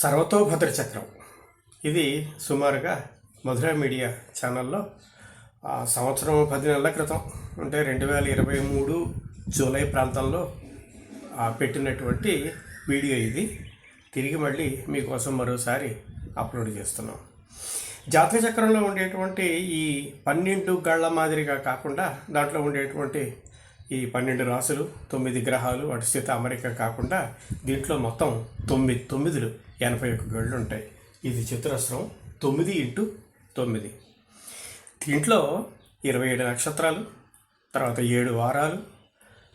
సర్వతోభద్ర చక్రం ఇది సుమారుగా మధుర మీడియా ఛానల్లో సంవత్సరం పది నెలల క్రితం అంటే రెండు వేల ఇరవై మూడు జూలై ప్రాంతంలో పెట్టినటువంటి వీడియో ఇది. తిరిగి మళ్ళీ మీకోసం మరోసారి అప్లోడ్ చేస్తున్నాం. జాతక చక్రంలో ఉండేటువంటి ఈ పన్నెండు గళ్ళ మాదిరిగా కాకుండా దాంట్లో ఉండేటువంటి ఈ పన్నెండు రాసులు తొమ్మిది గ్రహాలు వాటి స్థితి అమరిక కాకుండా దీంట్లో మొత్తం తొమ్మిది తొమ్మిదిలు ఎనభై ఒక్క గళ్ళు ఉంటాయి ఇది చతురస్రం తొమ్మిది ఇంటూ తొమ్మిది. దీంట్లో ఇరవై ఏడు నక్షత్రాలు తర్వాత ఏడు వారాలు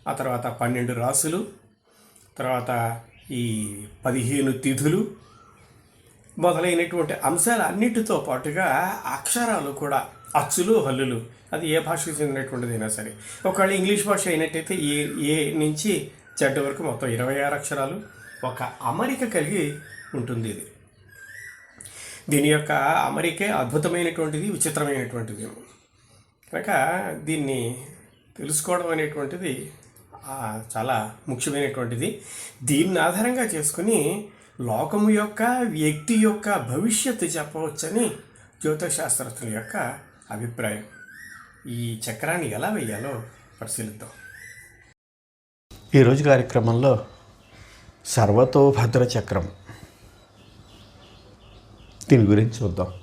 ఆ తర్వాత పన్నెండు రాసులు తర్వాత ఈ పదిహేను తిథులు మొదలైనటువంటి అంశాలు అన్నిటితో పాటుగా అక్షరాలు కూడా అచ్చులు హల్లులు అది ఏ భాషకు చెందినటువంటిదైనా సరే. ఒకవేళ ఇంగ్లీష్ భాష అయినట్టయితే ఏ ఏ నుంచి చెడ్డ వరకు మొత్తం ఇరవై ఆరు అక్షరాలు ఒక అమరిక కలిగి ఉంటుంది ఇది. దీని యొక్క అమరికే అద్భుతమైనటువంటిది విచిత్రమైనటువంటిది. కనుక దీన్ని తెలుసుకోవడం అనేటువంటిది చాలా ముఖ్యమైనటువంటిది. దీన్ని ఆధారంగా చేసుకుని లోకము యొక్క వ్యక్తి యొక్క భవిష్యత్తు చెప్పవచ్చని జ్యోతిశాస్త్రజ్ఞుల యొక్క అభిప్రాయం. ఈ చక్రాన్ని ఎలా వేయాలో పరిశీలిద్దాం. ఈరోజు కార్యక్రమంలో సర్వతోభద్ర చక్రం. దీని గురించి చూద్దాం.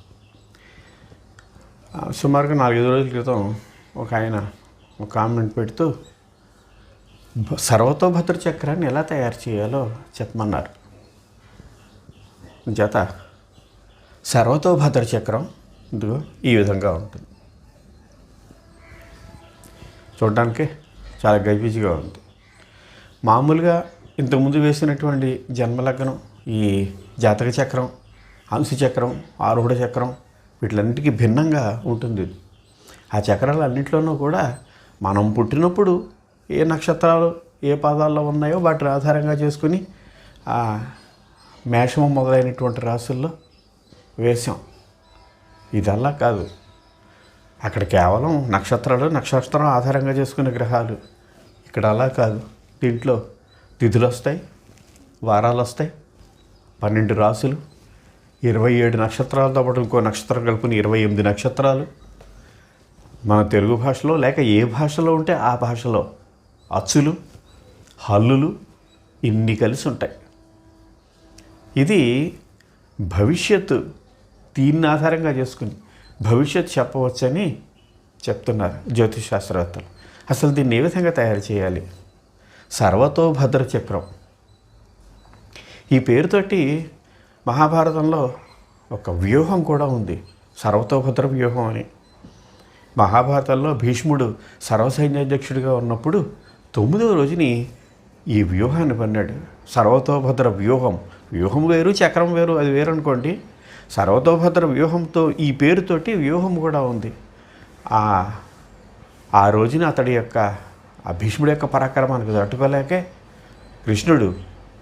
సుమారుగా నాలుగైదు రోజుల క్రితం ఒక ఆయన ఒక కామెంట్ పెడుతూ సర్వతోభద్ర చక్రాన్ని ఎలా తయారు చేయాలో చెప్పమన్నారు జత సర్వతోభద్ర చక్రం ఇదిగో ఈ విధంగా ఉంటుంది. చూడడానికి చాలా గజిబిజిగా ఉంది. మామూలుగా ఇంతకుముందు వేసినటువంటి జన్మలగ్నం ఈ జాతక చక్రం అంశు చక్రం ఆరుహుడ చక్రం వీటిలన్నిటికీ భిన్నంగా ఉంటుంది. ఆ చక్రాలు అన్నింటిలోనూ కూడా మనం పుట్టినప్పుడు ఏ నక్షత్రాలు ఏ పాదాల్లో ఉన్నాయో వాటిని ఆధారంగా చేసుకుని మేషము మొదలైనటువంటి రాసుల్లో వేసాం ఇదల్లా కాదు. అక్కడ కేవలం నక్షత్రాలు నక్షత్రం ఆధారంగా చేసుకునే గ్రహాలు. ఇక్కడ అలా కాదు. దీంట్లో తిథులు వస్తాయి వారాలు వస్తాయి పన్నెండు రాసులు ఇరవై ఏడు నక్షత్రాలతో పాటు ఇంకో నక్షత్రం కలుపుకుని ఇరవై ఎనిమిది నక్షత్రాలు. మన తెలుగు భాషలో లేక ఏ భాషలో ఉంటే ఆ భాషలో అచ్చులు హల్లులు ఇన్ని కలిసి ఉంటాయి. ఇది భవిష్యత్తు దీన్ని ఆధారంగా చేసుకుని భవిష్యత్తు చెప్పవచ్చని చెప్తున్నారు జ్యోతిష్ శాస్త్రవేత్తలు అసలు దీన్ని ఏ విధంగా తయారు చేయాలి? సర్వతోభద్ర చక్రం. ఈ పేరుతోటి మహాభారతంలో ఒక వ్యూహం కూడా ఉంది. సర్వతోభద్ర వ్యూహం అని. మహాభారతంలో భీష్ముడు సర్వసైన్యాధ్యక్షుడిగా ఉన్నప్పుడు తొమ్మిదవ రోజుని ఈ వ్యూహాన్ని పన్నాడు. సర్వతోభద్ర వ్యూహం. వ్యూహం వేరు చక్రం వేరు అది వేరు అనుకోండి సర్వతోభద్ర వ్యూహంతో ఈ పేరుతోటి వ్యూహం కూడా ఉంది. ఆ ఆ రోజున అతడి యొక్క ఆ భీష్ముడి యొక్క పరాక్రమానికి తట్టుకోలేకే కృష్ణుడు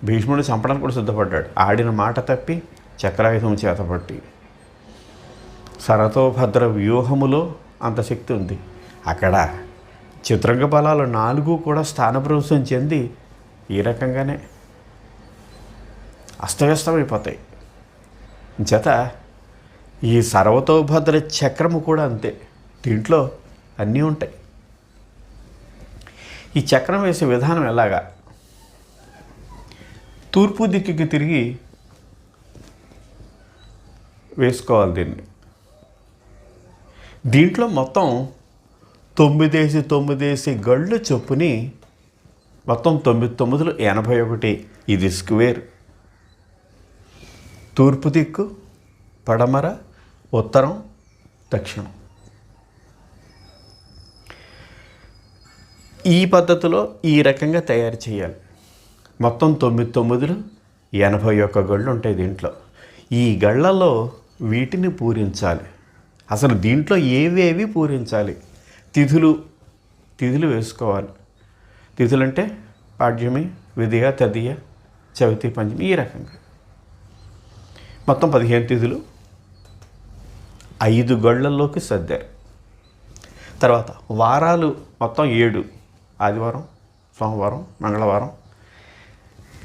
భీష్ముడిని చంపడానికి కూడా సిద్ధపడ్డాడు. ఆడిన మాట తప్పి చక్రాయుధం చేతపట్టి. సరతోభద్ర వ్యూహములో అంత శక్తి ఉంది. అక్కడ చిత్రంగ బలాలు నాలుగు కూడా స్థానభ్రంశం చెంది ఈ రకంగానే అస్తవ్యస్తమైపోతాయి. జత ఈ సర్వతోభద్ర చక్రము కూడా అంతే. దీంట్లో అన్నీ ఉంటాయి. ఈ చక్రం వేసే విధానం ఎలాగా? తూర్పు దిక్కుకి తిరిగి వేసుకోవాలి దీన్ని. దీంట్లో మొత్తం తొమ్మిదేసి తొమ్మిదేసి గళ్ళు చొప్పుని మొత్తం తొమ్మిది తొమ్మిదిలో ఎనభై ఒకటి. ఇది స్క్వేర్ తూర్పు దిక్కు పడమర ఉత్తరం దక్షిణం. ఈ పద్ధతిలో ఈ రకంగా తయారు చేయాలి. మొత్తం తొమ్మిది తొమ్మిదిలు ఎనభై ఒక్క గళ్ళు ఉంటాయి దీంట్లో. ఈ గళ్ళలో వీటిని పూరించాలి. అసలు దీంట్లో ఏవేవి పూరించాలి? తిథులు తిథులు వేసుకోవాలి. తిథులు అంటే పాడ్యమి విధియ తదియ చవితి పంచమి ఈ రకంగా. మొత్తం పదిహేను తిథులు. ఐదు గళ్ళల్లోకి సర్దారు. తర్వాత వారాలు మొత్తం ఏడు. ఆదివారం సోమవారం మంగళవారం.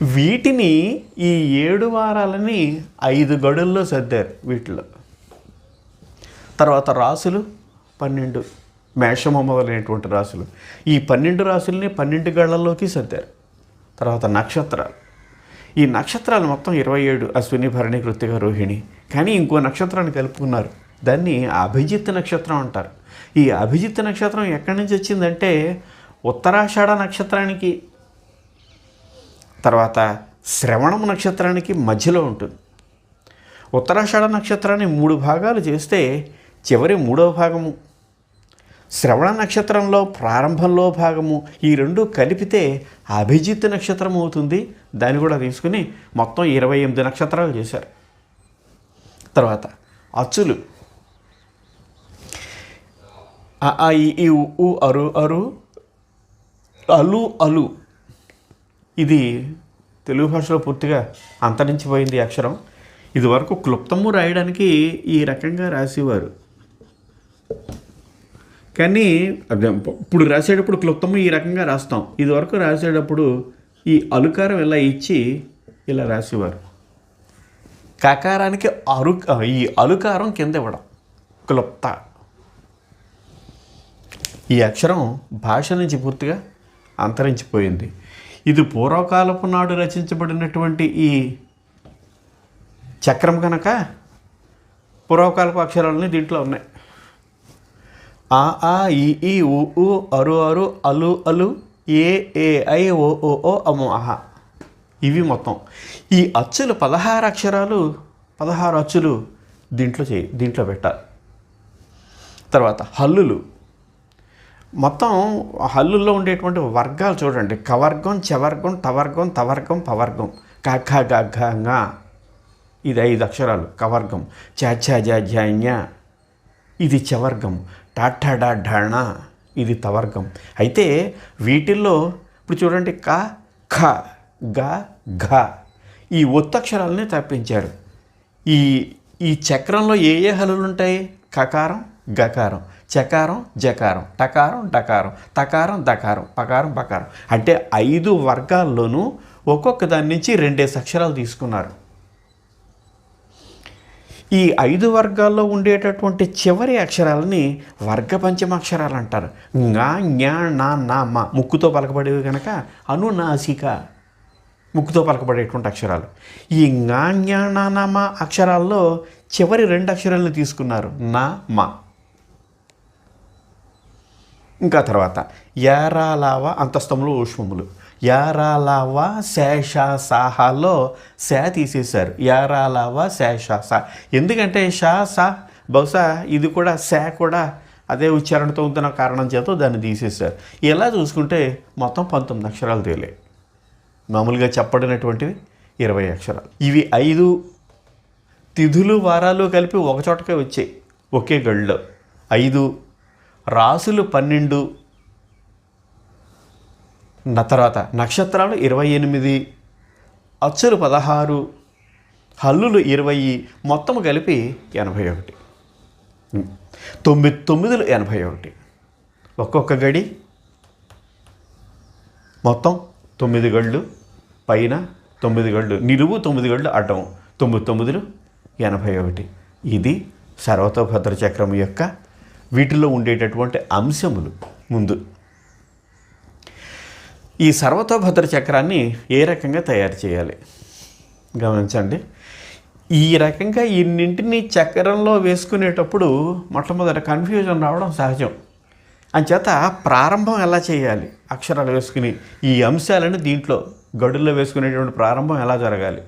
వీటిని ఈ ఏడు వారాలని ఐదు గడుల్లో సర్దారు వీటిలో. తర్వాత రాసులు పన్నెండు. మేషము మొదలైనటువంటి రాసులు. ఈ పన్నెండు రాసుల్ని పన్నెండు గళ్ళల్లోకి సర్దారు. తర్వాత నక్షత్రాలు. ఈ నక్షత్రాలు మొత్తం ఇరవై ఏడు అశ్విని భరణి కృత్తిక రోహిణి. కానీ ఇంకో నక్షత్రాన్ని కలుపుకున్నారు. దాన్ని అభిజిత్ నక్షత్రం అంటారు. ఈ అభిజిత్ నక్షత్రం ఎక్కడి నుంచి వచ్చిందంటే ఉత్తరాషాఢ నక్షత్రానికి తర్వాత శ్రవణం నక్షత్రానికి మధ్యలో ఉంటుంది. ఉత్తరాషాఢ నక్షత్రాన్ని మూడు భాగాలు చేస్తే చివరి మూడవ భాగము శ్రవణ నక్షత్రంలో ప్రారంభంలో భాగము ఈ రెండు కలిపితే అభిజిత్ నక్షత్రం అవుతుంది. దాన్ని కూడా తీసుకుని మొత్తం ఇరవై ఎనిమిది నక్షత్రాలు చేశారు. తర్వాత అచ్చులు. ఈ, ఉ, అరు అరు అలు అలు. ఇది తెలుగు భాషలో పూర్తిగా అంతరించిపోయింది అక్షరం. ఇదివరకు క్లుప్తము రాయడానికి ఈ రకంగా రాసేవారు. కానీ ఇప్పుడు రాసేటప్పుడు క్లుప్తము ఈ రకంగా రాస్తాం. ఇదివరకు రాసేటప్పుడు ఈ అలుకారం ఇలా ఇచ్చి ఇలా రాసేవారు? కాకారానికి అరు ఈ అలుకారం కింద ఇవ్వడం క్లుప్త. ఈ అక్షరం భాష నుంచి పూర్తిగా అంతరించిపోయింది. ఇది పూర్వకాలపు నాడు రచించబడినటువంటి ఈ చక్రం కనుక పూర్వకాలపు అక్షరాలని దీంట్లో ఉన్నాయి. ఆ ఆ ఈ ఈ ఉ ఉ అరు అరు అలు అలు ఏ ఏ ఐ ఓ ఓ ఓ అము అహ ఇవి మొత్తం. ఈ అచ్చులు పదహారు అక్షరాలు పదహారు అచ్చులు దీంట్లో చేయి దీంట్లో పెట్టాలి. తర్వాత హల్లులు. మొత్తం హల్లుల్లో ఉండేటువంటి వర్గాలు చూడండి. కవర్గం చవర్గం టవర్గం తవర్గం పవర్గం. కఖ గఘ ఇది ఐదు అక్షరాలు. కవర్గం. చాచాజాజ్ఞ ఇది చవర్గం. టాఠా ఢణ ఇది తవర్గం. అయితే వీటిల్లో ఇప్పుడు చూడండి క ఖ గ ఘ. ఈ ఒత్తక్షరాలని తప్పించారు. ఈ ఈ చక్రంలో ఏ ఏ హలులు ఉంటాయి కకారం గకారం. చకారం జకారం. టకారం డకారం. తకారం దకారం. పకారం పకారం. అంటే ఐదు వర్గాల్లోనూ ఒక్కొక్క దాని నుంచి రెండేసి అక్షరాలు తీసుకున్నారు. ఈ ఐదు వర్గాల్లో ఉండేటటువంటి చివరి అక్షరాలని వర్గ పంచమాక్షరాలు అంటారు. గా జ్ఞా నా నా మా ముక్కుతో పలకబడేవి కనుక అనునాసిక ముక్కుతో పలకబడేటువంటి అక్షరాలు. ఈ nga జ్ఞా నా నా మా అక్షరాల్లో చివరి రెండు అక్షరాలను తీసుకున్నారు. నా మా. ఇంకా తర్వాత యారాలావ అంతస్తములు ఊష్మములు. యారాలావా శేషా సాహాలో శా తీసేశారు. యారాలావా శేషా సా ఎందుకంటే షా సా బహుశా ఇది కూడా శా కూడా అదే ఉచ్చారణతో ఉంటున్న కారణం చేత దాన్ని తీసేశారు. ఇలా చూసుకుంటే మొత్తం పంతొమ్మిది అక్షరాలు తేలే. మామూలుగా చెప్పడినటువంటివి ఇరవై అక్షరాలు. ఇవి ఐదు తిథులు వారాలు కలిపి ఒక చోటకే వచ్చాయి. ఒకే గడిలో ఐదు రాసులు పన్నెండు నా తర్వాత నక్షత్రాలు ఇరవై ఎనిమిది అచ్చులు పదహారు హల్లులు ఇరవై మొత్తం కలిపి ఎనభై ఒకటి. తొమ్మిది తొమ్మిదిలు ఎనభై ఒకటి. ఒక్కొక్క గడి మొత్తం తొమ్మిది గళ్ళు పైన తొమ్మిది గళ్ళు నిలువు తొమ్మిది గళ్ళు అడ్డం. తొమ్మిది తొమ్మిదిలు ఎనభై ఒకటి. ఇది సర్వతోభద్ర చక్రం యొక్క వీటిలో ఉండేటటువంటి అంశములు. ముందు ఈ సర్వతోభద్ర చక్రాన్ని ఏ రకంగా తయారు చేయాలి? గమనించండి. ఈ రకంగా ఇన్నింటినీ చక్రంలో వేసుకునేటప్పుడు మొట్టమొదట కన్ఫ్యూజన్ రావడం సహజం. అంచేత ప్రారంభం ఎలా చేయాలి? అక్షరాలు వేసుకుని ఈ అంశాలను దీంట్లో గడుల్లో వేసుకునేటువంటి ప్రారంభం ఎలా జరగాలి?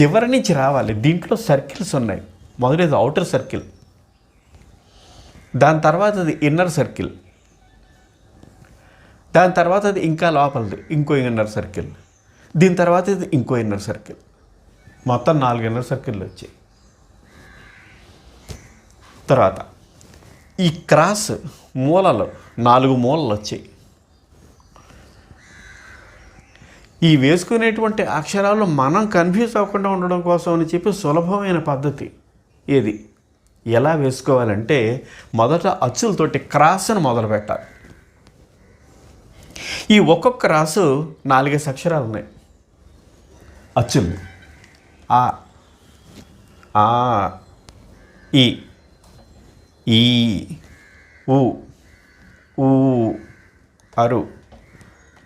చివరి నుంచి రావాలి. దీంట్లో సర్కిల్స్ ఉన్నాయి. మొదటిది అవుటర్ సర్కిల్ దాని తర్వాత అది ఇన్నర్ సర్కిల్ దాని తర్వాత అది ఇంకా లోపలిది ఇంకో ఇన్నర్ సర్కిల్ దీని తర్వాత ఇది ఇంకో ఇన్నర్ సర్కిల్ మొత్తం నాలుగు ఇన్నర్ సర్కిల్ వచ్చాయి. తర్వాత ఈ క్రాస్ మూలలు నాలుగు మూలలు వచ్చాయి. ఈ వేసుకునేటువంటి అక్షరాలు మనం కన్ఫ్యూజ్ అవ్వకుండా ఉండడం కోసం అని చెప్పి సులభమైన పద్ధతి ఏది? ఎలా వేసుకోవాలంటే మొదట అచ్చులతోటి క్రాస్ను మొదలు పెట్టాలి ఈ ఒక్కొక్క రాసు నాలుగేసి అక్షరాలు ఉన్నాయి. అచ్చులు ఆ ఆ ఈ ఈ ఊ ఊ అరు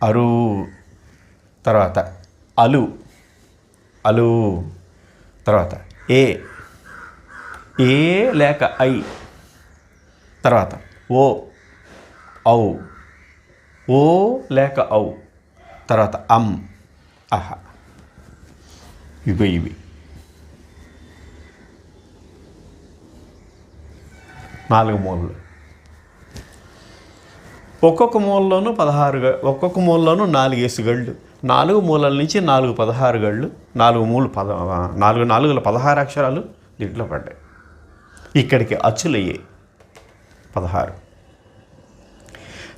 అరు తర్వాత అలు అలు తర్వాత ఏ ఏ లేక ఐ తర్వాత ఓ ఔ ఓ లేక ఔ. తర్వాత అమ్. అహ ఇవి ఇవి. నాలుగు మూలలు. ఒక్కొక్క మూలలోనూ పదహారు ఒక్కొక్క మూలలోనూ నాలుగు గళ్ళు నాలుగు మూలల నుంచి నాలుగు పదహారు గళ్ళు నాలుగు మూలు పద నాలుగు నాలుగుల పదహారు అక్షరాలు దీంట్లో పడ్డాయి. ఇక్కడికి అచ్చులయ్యాయి పదహారు.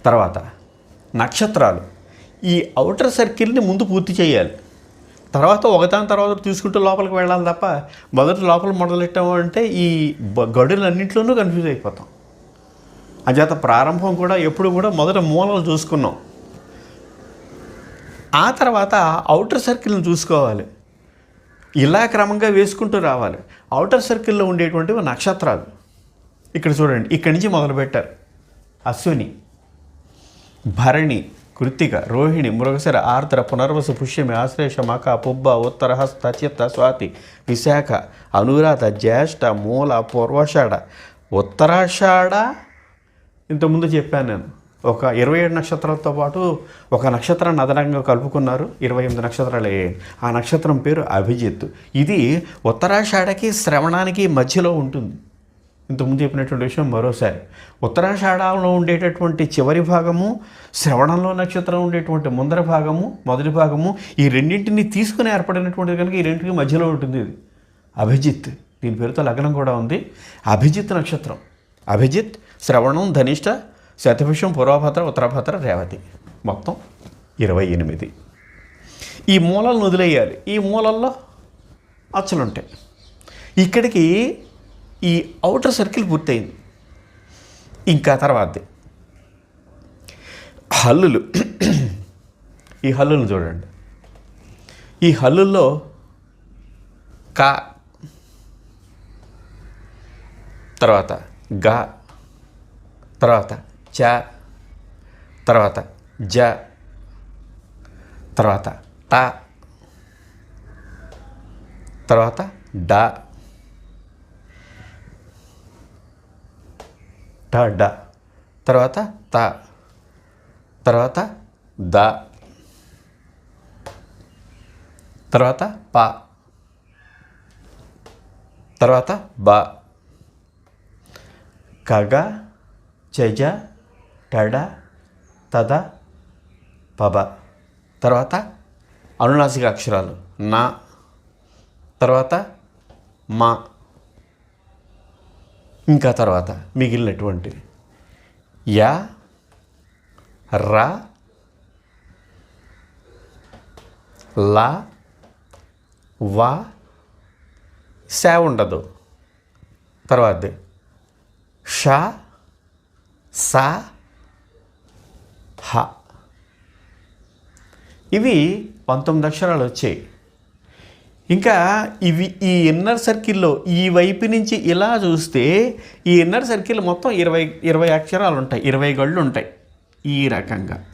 తర్వాత నక్షత్రాలు. ఈ అవుటర్ సర్కిల్ని ముందు పూర్తి చేయాలి. తర్వాత ఒకదాని తర్వాత తీసుకుంటూ లోపలికి వెళ్ళాలి తప్ప మొదట లోపల మొదలెట్టాము అంటే ఈ బ- గడులన్నింటిలోనూ కన్ఫ్యూజ్ అయిపోతాం. అంచేత ప్రారంభం కూడా ఎప్పుడు కూడా మొదట మూలలు చూసుకున్నాం. ఆ తర్వాత అవుటర్ సర్కిల్ని చూసుకోవాలి. ఇలా క్రమంగా వేసుకుంటూ రావాలి. అవుటర్ సర్కిల్లో ఉండేటువంటివి నక్షత్రాలు. ఇక్కడ చూడండి ఇక్కడి నుంచి మొదలుపెట్టారు. అశ్విని. భరణి కృత్తిక రోహిణి మృగశిర ఆర్ద్ర పునర్వసు పుష్యమి ఆశ్లేష మఖ పుబ్బ ఉత్తర హస్త చిత్త స్వాతి విశాఖ అనురాధ జ్యేష్ఠ మూల పూర్వషాఢ. ఉత్తరాషాఢ? ఇంతకుముందు చెప్పాను నేను. ఒక ఇరవై ఏడు నక్షత్రాలతో పాటు ఒక నక్షత్రాన్ని అదనంగా కలుపుకున్నారు. ఇరవై ఎనిమిది నక్షత్రాలు. అయ్యాయి ఆ నక్షత్రం పేరు అభిజిత్. ఇది ఉత్తరాషాఢకి శ్రవణానికి మధ్యలో ఉంటుంది. ఇంతకుముందు చెప్పినటువంటి విషయం మరోసారి. ఉత్తరాషాఢంలో ఉండేటటువంటి చివరి భాగము శ్రవణంలో నక్షత్రం ఉండేటువంటి ముందర భాగము మొదటి భాగము ఈ రెండింటిని తీసుకుని ఏర్పడినటువంటిది కనుక ఈ రెండింటికి మధ్యలో ఉంటుంది ఇది. అభిజిత్ దీని పేరుతో లగ్నం కూడా ఉంది. అభిజిత్ నక్షత్రం. అభిజిత్ శ్రవణం ధనిష్ట శతభిషం పూర్వభద్ర ఉత్తరభద్ర రేవతి. మొత్తం ఇరవై ఎనిమిది. ఈ మూలలను వదిలేయాలి. ఈ మూలల్లో అచ్చలుంటాయి. ఇక్కడికి ఈ అవుటర్ సర్కిల్ పూర్తయింది. ఇంకా తర్వాత. హల్లులు. ఈ హల్లులు చూడండి. ఈ హల్లుల్లో కా తర్వాత గా తర్వాత చ తర్వాత జ తర్వాత ట తర్వాత డా. ట డ. తర్వాత త. తర్వాత ద. తర్వాత ప. తర్వాత బ. కగ చజ టడ తద పబ. తర్వాత అనునాసిక అక్షరాలు నా. తర్వాత మా. ఇంకా తర్వాత మిగిలినటువంటి యా రా లా వా శా ఉండదు. తర్వాత షా సా హ. ఇవి పంతొమ్మిది అక్షరాలు వచ్చాయి. ఇంకా ఇవి ఈ ఇన్నర్ సర్కిల్లో ఈ వైపు నుంచి ఇలా చూస్తే ఈ ఇన్నర్ సర్కిల్ మొత్తం ఇరవై ఇరవై అక్షరాలు ఉంటాయి ఇరవై గళ్ళు ఉంటాయి. ఈ రకంగా.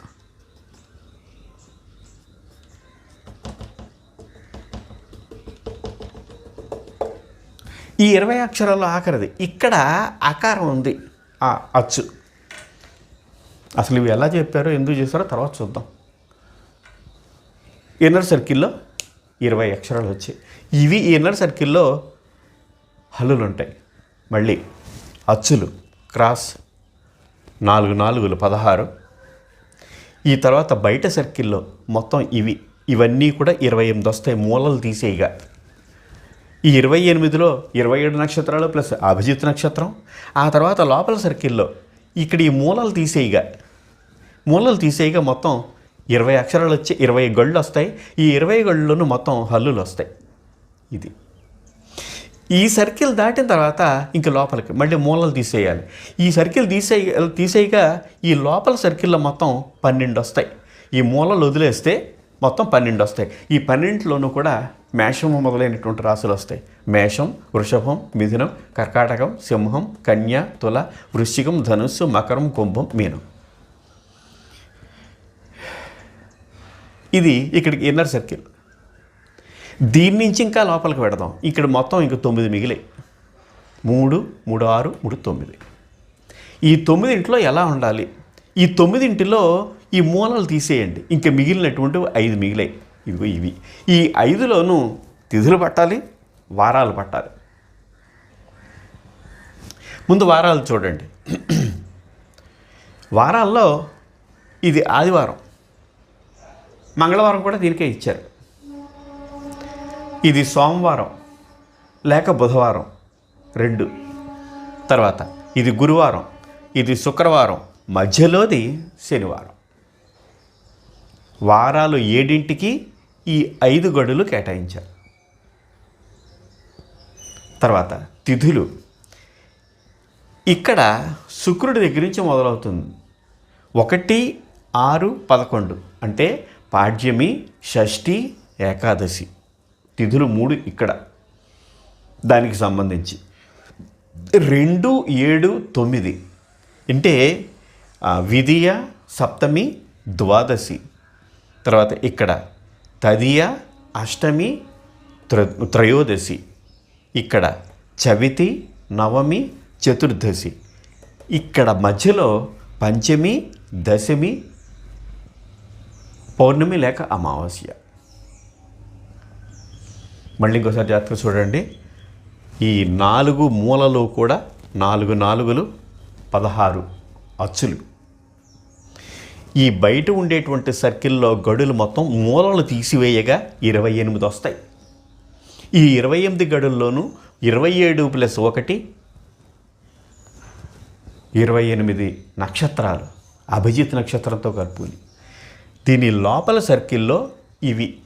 ఈ ఇరవై అక్షరాలు ఆఖరిది. ఇక్కడ ఆకారం ఉంది. ఆ అచ్చు. అసలు ఇవి ఎలా చెప్పారో ఎందుకు చేస్తారో తర్వాత చూద్దాం. ఇన్నర్ సర్కిల్లో ఇరవై అక్షరాలు వచ్చాయి. ఇవి ఈ ఇన్నర్ సర్కిల్లో హల్లులు ఉంటాయి. మళ్ళీ అచ్చులు క్రాస్ నాలుగు నాలుగులు పదహారు. ఈ తర్వాత బయట సర్కిల్లో మొత్తం ఇవి. ఇవన్నీ కూడా ఇరవై ఎనిమిది వస్తాయి. మూలలు తీసేయగా ఈ ఇరవై ఎనిమిదిలో ఇరవై ఏడు నక్షత్రాలు ప్లస్ అభిజిత్ నక్షత్రం. ఆ తర్వాత లోపల సర్కిల్లో ఇక్కడ ఈ మూలలు తీసేయగా మూలలు తీసేయగా మొత్తం ఇరవై అక్షరాలు వచ్చి ఇరవై గళ్ళు వస్తాయి. ఈ ఇరవై గళ్ళును మొత్తం హల్లులు వస్తాయి. ఇది. ఈ సర్కిల్ దాటిన తర్వాత ఇంక లోపలికి మళ్ళీ మూలలు తీసేయాలి. ఈ సర్కిల్ తీసే తీసేయగా ఈ లోపల సర్కిల్లో మొత్తం పన్నెండు వస్తాయి. ఈ మూలలు వదిలేస్తే మొత్తం పన్నెండు వస్తాయి. ఈ పన్నెండులోనూ కూడా మేషము మొదలైనటువంటి రాశులు వస్తాయి. మేషం వృషభం మిథునం కర్కాటకం సింహం కన్య తుల వృశ్చికం ధనుస్సు మకరం కుంభం మీనం. ఇది ఇక్కడికి ఇన్నర్ సర్కిల్ దీని నుంచి ఇంకా లోపలికి పెడదాం ఇక్కడ మొత్తం ఇంక తొమ్మిది మిగిలాయి. మూడు మూడు ఆరు మూడు తొమ్మిది. ఈ తొమ్మిదింటిలో ఎలా ఉండాలి? ఈ తొమ్మిదింటిలో ఈ మూలలు తీసేయండి. ఇంకా మిగిలినటువంటి ఐదు మిగిలాయి. ఇదిగో ఇవి. ఈ ఐదులోనూ తిథులు పట్టాలి వారాలు పట్టాలి. ముందు వారాలు చూడండి. వారాల్లో ఇది ఆదివారం. మంగళవారం కూడా దీనికే ఇచ్చారు. ఇది సోమవారం లేక బుధవారం రెండు. తర్వాత ఇది గురువారం ఇది శుక్రవారం మధ్యలోది శనివారం. వారాలు ఏడింటికి ఈ ఐదు గడులు కేటాయించారు. తర్వాత తిథులు. ఇక్కడ శుక్రుడి దగ్గర నుంచి మొదలవుతుంది. ఒకటి ఆరు పదకొండు. అంటే పాడ్యమి షష్ఠి ఏకాదశి. తిథులు మూడు ఇక్కడ. దానికి సంబంధించి. రెండు ఏడు తొమ్మిది. అంటే విధియ సప్తమి ద్వాదశి. తర్వాత ఇక్కడ తదియ అష్టమి త్ర త్రయోదశి. ఇక్కడ చవితి నవమి చతుర్దశి. ఇక్కడ మధ్యలో పంచమి దశమి పౌర్ణమి లేక అమావాస్య. మళ్ళీ ఇంకోసారి జాతకం చూడండి. ఈ నాలుగు మూలలో కూడా నాలుగు నాలుగులు పదహారు అచ్చులు. ఈ బయట ఉండేటువంటి సర్కిల్లో గడులు మొత్తం మూలలు తీసివేయగా ఇరవై ఎనిమిది వస్తాయి. ఈ ఇరవై ఎనిమిది గడుల్లోనూ ఇరవై ఏడు ప్లస్ ఒకటి ఇరవై ఎనిమిది నక్షత్రాలు. అభిజిత్ నక్షత్రంతో కలుపుని దీని లోపల సర్కిల్లో ఇవి.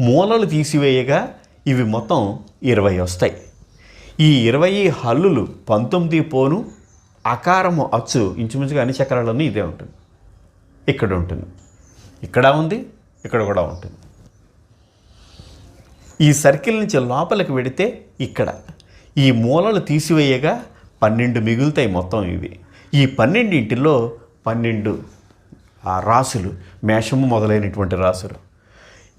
మూలలు తీసివేయగా ఇవి మొత్తం ఇరవై వస్తాయి. ఈ ఇరవై హల్లులు పంతొమ్మిది పోను అకారము అచ్చు. ఇంచుమించుగా అన్ని చక్రాలన్నీ ఇదే ఉంటుంది. ఇక్కడ ఉంటుంది. ఇక్కడ ఉంది ఇక్కడ కూడా ఉంటుంది. ఈ సర్కిల్ నుంచి లోపలికి వెడితే ఇక్కడ. ఈ మూలలు తీసివేయగా పన్నెండు మిగులుతాయి మొత్తం ఇవి. ఈ పన్నెండింటిలో పన్నెండు ఆ రాసులు మేషము మొదలైనటువంటి రాసులు.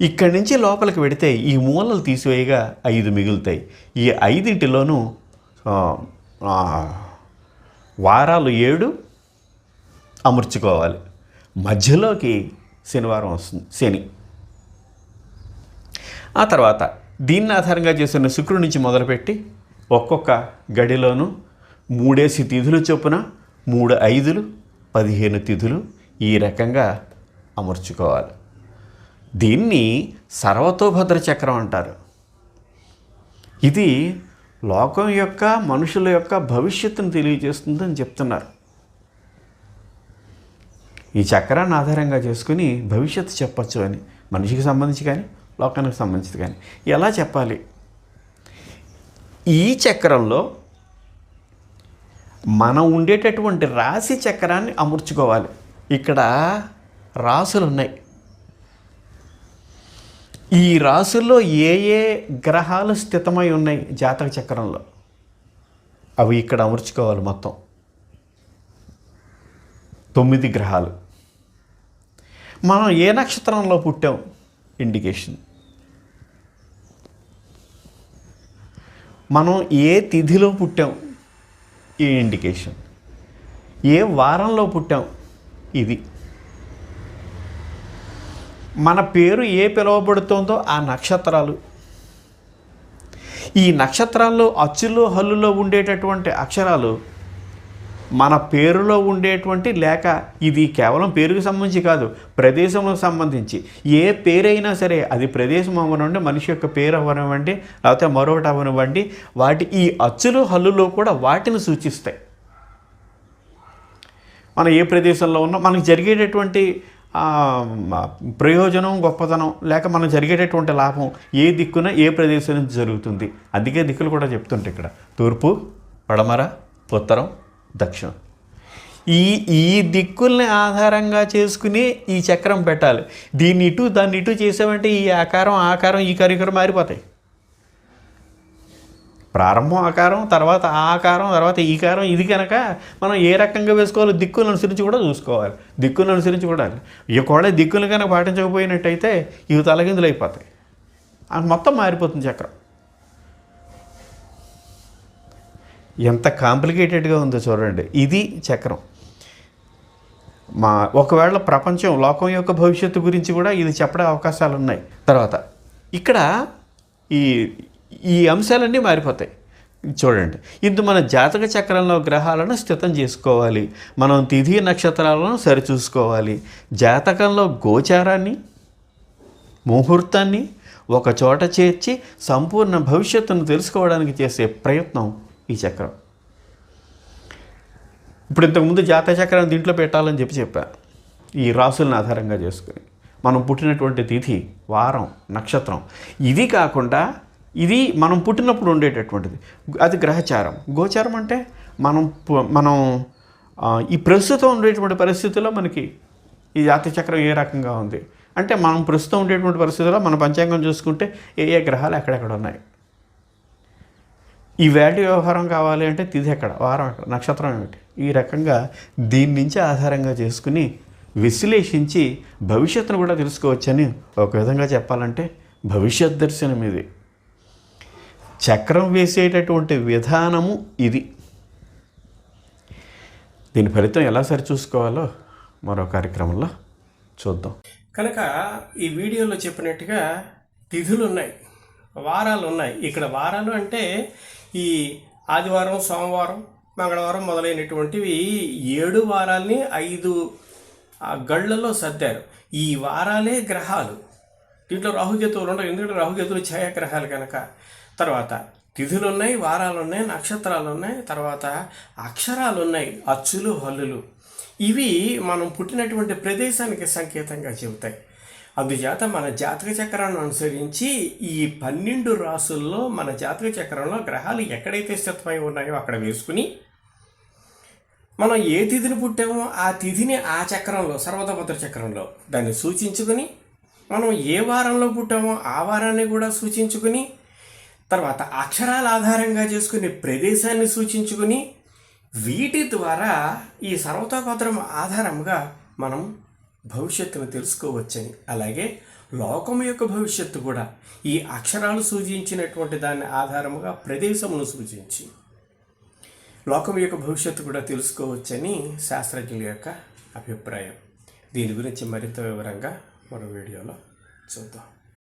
ఇక్కడి నుంచి లోపలికి పెడితే ఈ మూలలు తీసివేయగా ఐదు మిగులుతాయి. ఈ ఐదింటిలోనూ వారాలు ఏడు అమర్చుకోవాలి. మధ్యలోకి శనివారం వస్తుంది శని. ఆ తర్వాత దీన్ని ఆధారంగా చేస్తున్న శుక్రుడి నుంచి మొదలుపెట్టి ఒక్కొక్క గడిలోనూ మూడేసి తిథులు చొప్పున మూడు ఐదులు పదిహేను తిథులు ఈ రకంగా అమర్చుకోవాలి. దీన్ని సర్వతోభద్ర చక్రం అంటారు. ఇది లోకం యొక్క మనుషుల యొక్క భవిష్యత్తును తెలియజేస్తుందని చెప్తున్నారు. ఈ చక్రాన్ని ఆధారంగా చేసుకుని భవిష్యత్తు చెప్పచ్చు అని మనిషికి సంబంధించి కానీ లోకానికి సంబంధించి కానీ. ఎలా చెప్పాలి? ఈ చక్రంలో మనం ఉండేటటువంటి రాశి చక్రాన్ని అమర్చుకోవాలి. ఇక్కడ రాసులు ఉన్నాయి. ఈ రాసుల్లో ఏ ఏ గ్రహాలు స్థితమై ఉన్నాయి జాతక చక్రంలో? అవి ఇక్కడ అమర్చుకోవాలి మొత్తం. తొమ్మిది గ్రహాలు. మనం ఏ నక్షత్రంలో పుట్టాం? ఇండికేషన్. మనం ఏ తిథిలో పుట్టాం? ఈ ఇండికేషన్. ఏ వారంలో పుట్టాం? ఇది. మన పేరు ఏ పిలువబడుతుందో ఆ నక్షత్రాలు. ఈ నక్షత్రాల్లో అచ్చులో హల్లులో ఉండేటటువంటి అక్షరాలు మన పేరులో ఉండేటువంటి లేక ఇది కేవలం పేరుకు సంబంధించి కాదు ప్రదేశంకు సంబంధించి. ఏ పేరైనా సరే అది ప్రదేశం అవ్వనివ్వండి మనిషి యొక్క పేరు అవ్వనివ్వండి లేకపోతే మరొకటి అవ్వనివ్వండి. వాటి ఈ అచ్చులు హల్లులో కూడా వాటిని సూచిస్తాయి. మనం ఏ ప్రదేశంలో ఉన్నా మనకు జరిగేటటువంటి ప్రయోజనం గొప్పతనం లేక మనం జరిగేటటువంటి లాభం ఏ దిక్కున ఏ ప్రదేశం నుంచి జరుగుతుంది? అందుకే దిక్కులు కూడా చెప్తుంటాయి ఇక్కడ. తూర్పు పడమర ఉత్తరం దక్షిణం. ఈ ఈ దిక్కుల్ని ఆధారంగా చేసుకుని ఈ చక్రం పెట్టాలి. దీన్ని ఇటు దాన్ని ఇటు చేసామంటే ఈ ఆకారం ఆకారం ఈ కరికరం మారిపోతాయి. ప్రారంభం ఆకారం తర్వాత ఆ ఆకారం తర్వాత ఈ కారం ఇది కనుక మనం ఏ రకంగా వేసుకోవాలో దిక్కులను అనుసరించి కూడా చూసుకోవాలి. దిక్కులను అనుసరించి కూడా ఈ కూడా దిక్కులు కనుక పాటించకపోయినట్టయితే ఇవి తలగిందులు అయిపోతాయి. అది మొత్తం మారిపోతుంది చక్రం. ఎంత కాంప్లికేటెడ్గా ఉందో చూడండి. ఇది చక్రం. మా ఒకవేళ ప్రపంచం లోకం యొక్క భవిష్యత్తు గురించి కూడా ఇది చెప్పడే అవకాశాలు ఉన్నాయి తర్వాత ఇక్కడ ఈ ఈ అంశాలన్నీ మారిపోతాయి. చూడండి ఇందు మన జాతక చక్రంలో గ్రహాలను స్థితం చేసుకోవాలి. మనం తిథి నక్షత్రాలను సరిచూసుకోవాలి. జాతకంలో గోచారాన్ని ముహూర్తాన్ని ఒక చోట చేర్చి సంపూర్ణ భవిష్యత్తును తెలుసుకోవడానికి చేసే ప్రయత్నం ఈ చక్రం. ఇప్పుడు ఇంతకుముందు జాతక చక్రం దీంట్లో పెట్టాలని చెప్పి చెప్పాను ఈ రాసులను ఆధారంగా చేసుకుని. మనం పుట్టినటువంటి తిథి వారం నక్షత్రం. ఇది కాకుండా ఇది మనం పుట్టినప్పుడు ఉండేటటువంటిది. అది గ్రహచారం. గోచారం అంటే మనం మనం ఈ ప్రస్తుతం ఉండేటువంటి పరిస్థితుల్లో మనకి ఈ జాతి చక్రం ఏ రకంగా ఉంది? అంటే మనం ప్రస్తుతం ఉండేటువంటి పరిస్థితుల్లో మన పంచాంగం చూసుకుంటే ఏ ఏ గ్రహాలు ఎక్కడెక్కడ ఉన్నాయి? ఈ వేట వ్యవహారం కావాలి అంటే తిది ఎక్కడ? వారం ఎక్కడ? నక్షత్రం ఏమిటి? ఈ రకంగా దీని నుంచి ఆధారంగా చేసుకుని విశ్లేషించి భవిష్యత్తును కూడా తెలుసుకోవచ్చని ఒక విధంగా చెప్పాలంటే భవిష్యత్ దర్శనం ఇది. చక్రం వేసేటటువంటి విధానము ఇది. దీని ఫలితం ఎలా సరిచూసుకోవాలో మరో కార్యక్రమంలో చూద్దాం. కనుక ఈ వీడియోలో చెప్పినట్టుగా తిథులు ఉన్నాయి వారాలు ఉన్నాయి ఇక్కడ వారాలు అంటే ఈ ఆదివారం సోమవారం మంగళవారం మొదలైనటువంటివి ఏడు వారాల్ని ఐదు ఆ, గళ్ళలో సర్దారు. ఈ వారాలే గ్రహాలు. దీంట్లో రాహుకేతువులు ఉండవు ఎందుకంటే రాహుకేతువులు ఛాయాగ్రహాలు కనుక. తర్వాత తిథులు ఉన్నాయి వారాలు ఉన్నాయి నక్షత్రాలు ఉన్నాయి తర్వాత అక్షరాలు ఉన్నాయి అచ్చులు హల్లులు. ఇవి మనం పుట్టినటువంటి ప్రదేశానికి సంకేతంగా చెబుతాయి. అందుచేత మన జాతక చక్రాన్ని అనుసరించి ఈ పన్నెండు రాసుల్లో మన జాతక చక్రంలో గ్రహాలు ఎక్కడైతే స్థితమై ఉన్నాయో అక్కడ వేసుకుని మనం ఏ తిథిని పుట్టామో ఆ తిథిని ఆ చక్రంలో సర్వతభద్ర చక్రంలో దాన్ని సూచించుకుని మనం ఏ వారంలో పుట్టామో ఆ వారాన్ని కూడా సూచించుకుని తర్వాత అక్షరాల ఆధారంగా చేసుకుని ప్రదేశాన్ని సూచించుకుని వీటి ద్వారా ఈ సర్వతోభద్రం ఆధారంగా మనం భవిష్యత్తును తెలుసుకోవచ్చని. అలాగే లోకం యొక్క భవిష్యత్తు కూడా ఈ అక్షరాలు సూచించినటువంటి దాన్ని ఆధారముగా ప్రదేశమును సూచించి లోకం యొక్క భవిష్యత్తు కూడా తెలుసుకోవచ్చని శాస్త్రజ్ఞుల యొక్క అభిప్రాయం. దీని గురించి మరింత వివరంగా మరో వీడియోలో చూద్దాం.